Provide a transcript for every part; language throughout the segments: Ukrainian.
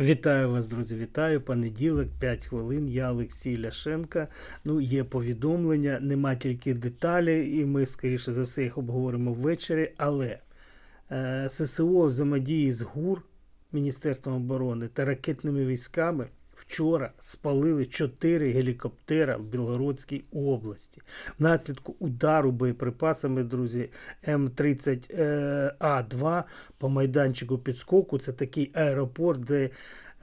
Вітаю вас, друзі, вітаю. Понеділок, 5 хвилин. Я Олексій Ляшенка. Ну, є повідомлення, нема тільки деталі, і ми, скоріше за все, їх обговоримо ввечері. Але е, ССО взаємодії з ГУР Міністерством оборони та ракетними військами вчора спалили 4 гелікоптера в Білгородській області. Внаслідку удару боєприпасами, друзі, М30А2 по майданчику підскоку. Це такий аеропорт, де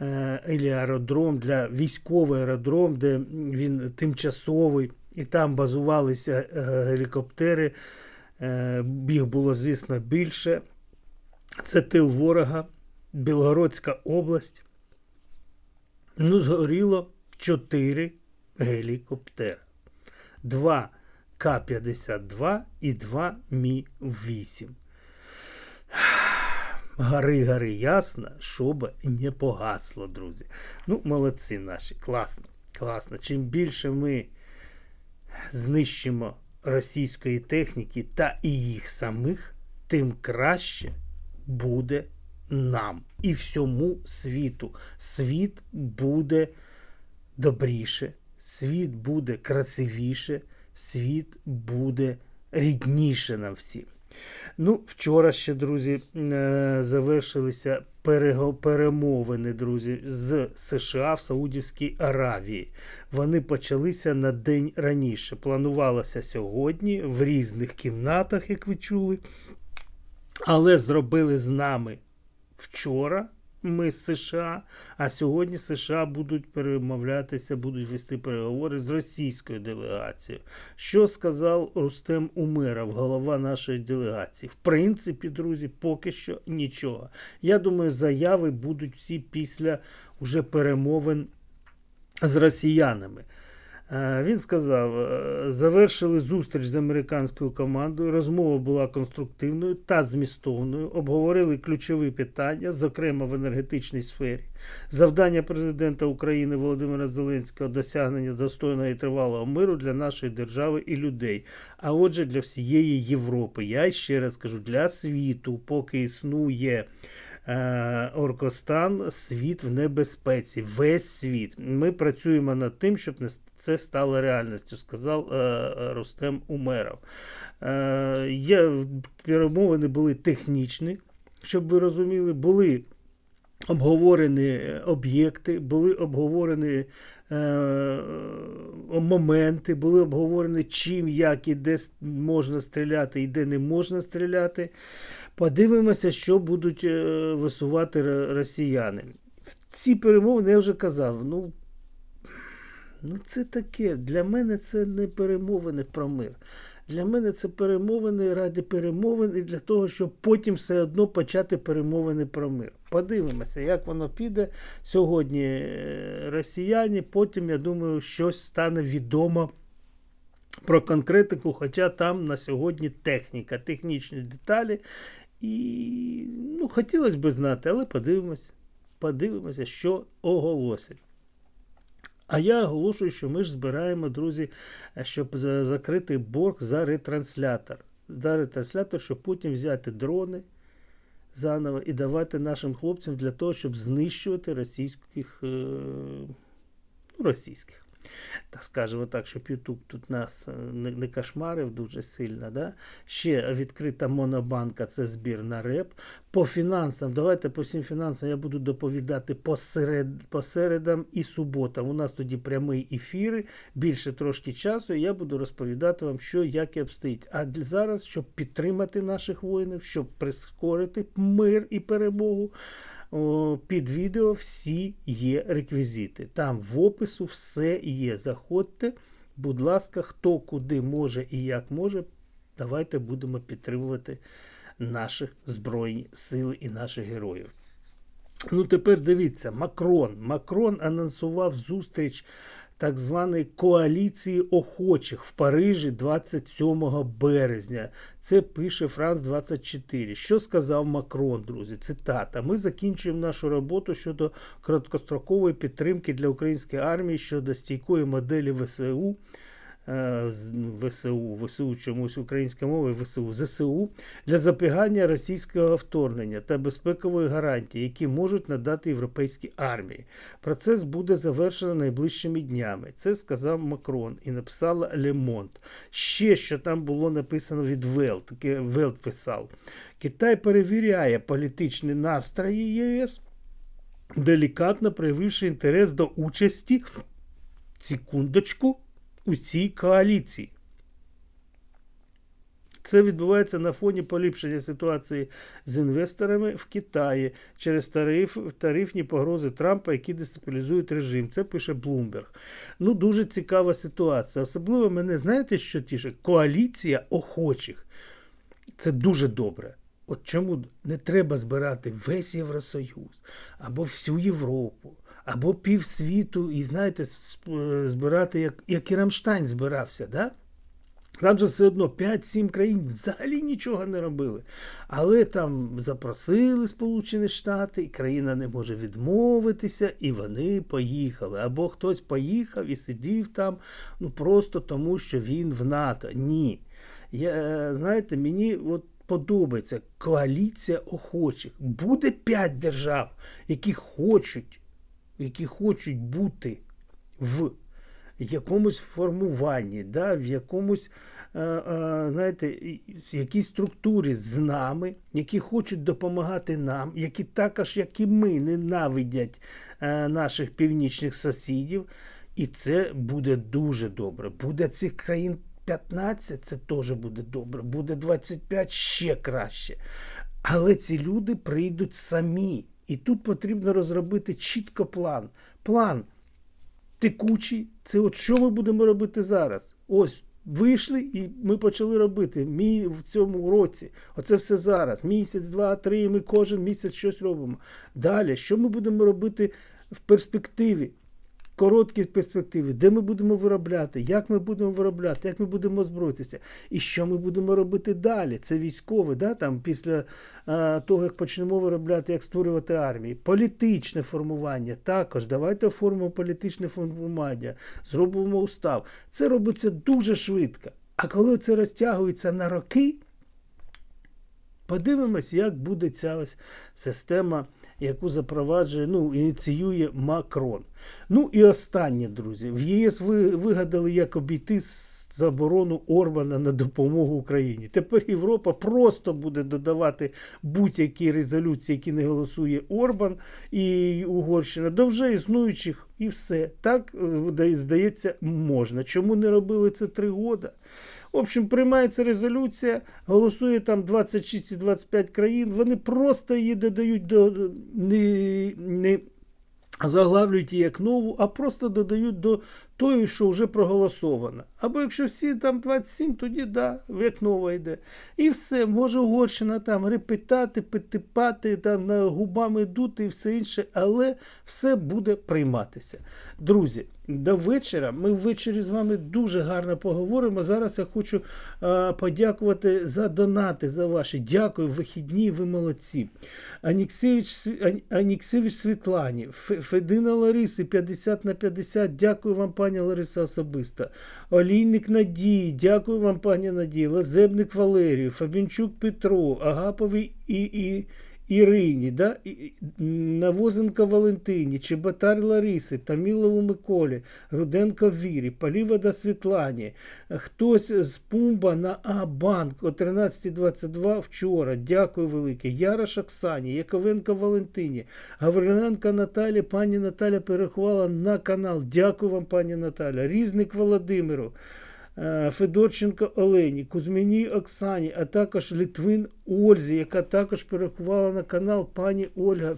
е, аеродром для військовий аеродром, де він тимчасовий, і там базувалися е, гелікоптери. Е, Їх було, звісно, більше. Це тил ворога, Білгородська область. Ну, згоріло 4 гелікоптери. 2 К-52 і 2 Мі-8. Гори, гори, ясно, щоб не погасло, друзі. Ну, молодці наші, класно, класно. Чим більше ми знищимо російської техніки та і їх самих, тим краще буде нам і всьому світу. Світ буде добріше, світ буде красивіше, світ буде рідніше нам всім. Ну, вчора ще, друзі, е, завершилися перемовини, друзі, з США в Саудівській Аравії. Вони почалися на день раніше. Планувалося сьогодні в різних кімнатах, як ви чули. Але зробили з нами вчора. Ми з США, а сьогодні США будуть перемовлятися, будуть вести переговори з російською делегацією. Що сказав Рустем Умеров, голова нашої делегації? В принципі, друзі, поки що нічого. Я думаю, заяви будуть всі після уже перемовин з росіянами. Е, Він сказав: е, завершили зустріч з американською командою. Розмова була конструктивною та змістовною. Обговорили ключові питання, зокрема в енергетичній сфері. Завдання президента України Володимира Зеленського досягнення достойного і тривалого миру для нашої держави і людей. А отже, для всієї Європи. Я ще раз кажу, для світу, поки існує. Е, Оркостан, світ в небезпеці, весь світ. Ми працюємо над тим, щоб це стало реальністю, сказав е, е, Рустем Умеров. Е, перемовини були технічні, щоб ви розуміли, були обговорені об'єкти, були обговорені моменти, були обговорені чим, як і де можна стріляти і де не можна стріляти. Подивимося, що будуть е, висувати росіяни. Ці перемовини я вже казав. Ну, ну це таке. Для мене це не перемовини про мир. Для мене це перемовини ради перемовин і для того, щоб потім все одно почати перемовини про мир. Подивимося, як воно піде сьогодні е, росіяни. Потім, я думаю, щось стане відомо про конкретику, хоча там на сьогодні техніка, технічні деталі. І ну, хотілося б знати, але подивимось, подивимося, що оголосять. А я оголошую, що ми ж збираємо, друзі, щоб закрити борг за ретранслятор. За ретранслятор, щоб потім взяти дрони заново і давати нашим хлопцям для того, щоб знищувати російських, е, ну, російських. Так скажемо так, щоб Ютуб тут нас е, не, кошмарив дуже сильно. Да? Ще відкрита монобанка це збір на реп. По фінансам, давайте по всім фінансам я буду доповідати по, серед, по середам і суботам. У нас тоді прямий ефіри, більше трошки часу, і я буду розповідати вам, що як і обстоїть. А зараз, щоб підтримати наших воїнів, щоб прискорити мир і перемогу. Під відео всі є реквізити. Там в опису все є. Заходьте, будь ласка, хто куди може і як може, давайте будемо підтримувати наші Збройні сили і наших героїв. Ну, тепер дивіться, Макрон. Макрон анонсував зустріч так званої коаліції охочих в Парижі 27 березня. Це пише Франс 24. Що сказав Макрон, друзі? Цитата: Ми закінчуємо нашу роботу щодо короткострокової підтримки для української армії щодо стійкої моделі ВСУ. Е, ВСУ, ВСУ чомусь українська мова, ВСУ, ЗСУ для запобігання російського вторгнення та безпекової гарантії, які можуть надати європейські армії. Процес буде завершено найближчими днями. Це сказав Макрон і написала Лемонт. Ще що там було написано від Велт, Велт писав. Китай перевіряє політичні настрої ЄС, делікатно проявивши інтерес до участі, секундочку, у цій коаліції. Це відбувається на фоні поліпшення ситуації з інвесторами в Китаї через тариф, тарифні погрози Трампа, які дестабілізують режим. Це пише Блумберг. Ну, дуже цікава ситуація. Особливо мене, знаєте, що тіше? Коаліція охочих. Це дуже добре. От чому не треба збирати весь Євросоюз або всю Європу, або півсвіту, і знаєте, збирати, як, як і Рамштайн збирався, да? Там же все одно 5-7 країн взагалі нічого не робили. Але там запросили Сполучені Штати, і країна не може відмовитися, і вони поїхали. Або хтось поїхав і сидів там ну просто тому, що він в НАТО. Ні. Я, знаєте, мені от подобається коаліція охочих. Буде 5 держав, які хочуть, які хочуть бути в якомусь формуванні, да, в якомусь, е, е, знаєте, якійсь структурі з нами, які хочуть допомагати нам, які також, як і ми, ненавидять е, наших північних сусідів. І це буде дуже добре. Буде цих країн 15, це теж буде добре. Буде 25 ще краще. Але ці люди прийдуть самі. І тут потрібно розробити чітко план. План текучий. Це от що ми будемо робити зараз? Ось вийшли і ми почали робити. Мій в цьому році. Оце все зараз. Місяць, два, три. Ми кожен місяць щось робимо. Далі, що ми будемо робити в перспективі? Короткі перспективи, де ми будемо виробляти, як ми будемо виробляти, як ми будемо озброїтися, і що ми будемо робити далі. Це військове, да, там, після а, того, як почнемо виробляти, як створювати армії. Політичне формування також. Давайте оформимо політичне формування, зробимо устав. Це робиться дуже швидко. А коли це розтягується на роки, подивимось, як буде ця ось система яку запроваджує, ну, ініціює Макрон. Ну і останнє, друзі, в ЄС ви вигадали, як обійти заборону Орбана на допомогу Україні. Тепер Європа просто буде додавати будь-які резолюції, які не голосує Орбан і Угорщина, до вже існуючих, і все. Так, е, здається, можна. Чому не робили це три роки? В общем, приймається резолюція, голосує там 26 і 25 країн. Вони просто її додають до не, не заглавлюють її як нову, а просто додають до тої, що вже проголосовано. Або якщо всі там 27, тоді да, як нова йде. І все, може Угорщина там репетати, питипати, там на губами дути і все інше, але все буде прийматися. Друзі, до вечора. Ми ввечері з вами дуже гарно поговоримо. Зараз я хочу е, подякувати за донати, за ваші. Дякую, вихідні, ви молодці. Аніксевич, Світлані, Федина Лариси 50 на 50. Дякую вам, пані Лариса, особисто. Олійник Надії, дякую вам, пані Надії. Лазебник Валерію, Фабінчук Петро, Агаповий і. і Ірині, да? Навозенко Валентині, Чеботар Лариси, Тамілову Миколі, Руденко Вірі, Палівода Світлані, хтось з Пумба на А-банк о 13.22 вчора. Дякую велике. Ярош Оксані, Яковенко Валентині, Гавриленко Наталі, пані Наталя перерахувала на канал. Дякую вам, пані Наталя. Різник Володимиру. Е, Федорченко Олені, Кузьміній Оксані, а також Літвин Ользі, яка також перерахувала на канал пані Ольга.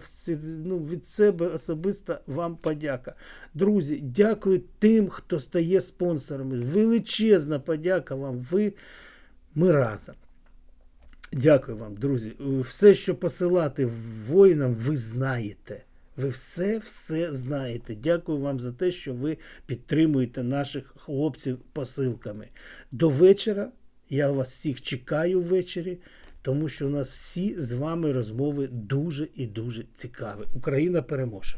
Ну, від себе особисто вам подяка. Друзі, дякую тим, хто стає спонсорами. Величезна подяка вам. Ви ми разом. Дякую вам, друзі. Все, що посилати воїнам, ви знаєте. Ви все все знаєте. Дякую вам за те, що ви підтримуєте наших хлопців посилками. До вечора. Я вас всіх чекаю ввечері, тому що у нас всі з вами розмови дуже і дуже цікаві. Україна переможе!